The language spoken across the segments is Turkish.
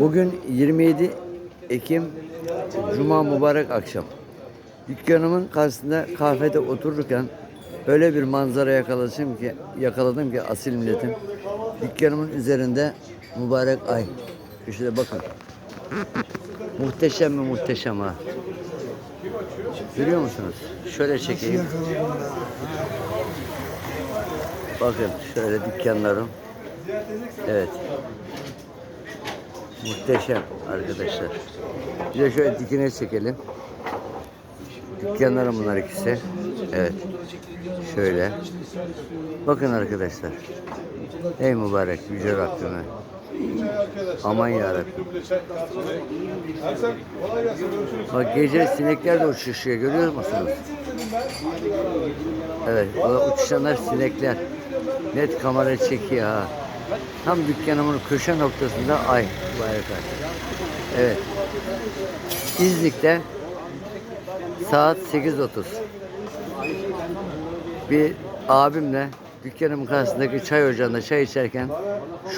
Bugün 27 Ekim Cuma mübarek akşam. Dükkanımın karşısında kahvede otururken öyle bir manzara yakaladım ki yakaladım ki asil milletim. Dükkanımın üzerinde mübarek ay. Köşede bakın. Muhteşem mi muhteşem ha. Görüyor musunuz? Şöyle çekeyim. Bakın şöyle dükkanlarım. Evet. Muhteşem arkadaşlar. Bir de şöyle dikine çekelim. Dükkanlarım bunlar ikisi. Evet. Şöyle. Bakın arkadaşlar. Ey mübarek yüce Rabbime. Aman yarabbim. Bak gece sinekler de uçuşuyor görüyor musunuz? Evet, uçuşanlar sinekler. Net kamera çekiyor ha. Tam dükkanımın köşe noktasında ay ay. Evet. İznik'te saat 8.30. Bir abimle dükkanımın karşısındaki çay ocağında çay içerken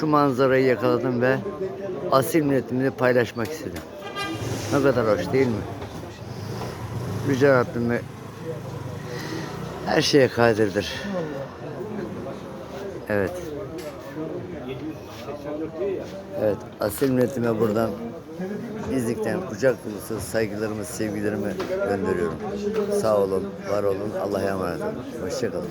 şu manzarayı yakaladım ve asil milletimle paylaşmak istedim. Ne kadar hoş değil mi? Yüce Rabbime her şeye kadirdir. Evet. Evet, asil milletime buradan İznik'ten kucak dolusu saygılarımı, sevgilerimi gönderiyorum. Sağ olun, var olun, Allah'a emanet olun. Hoşçakalın.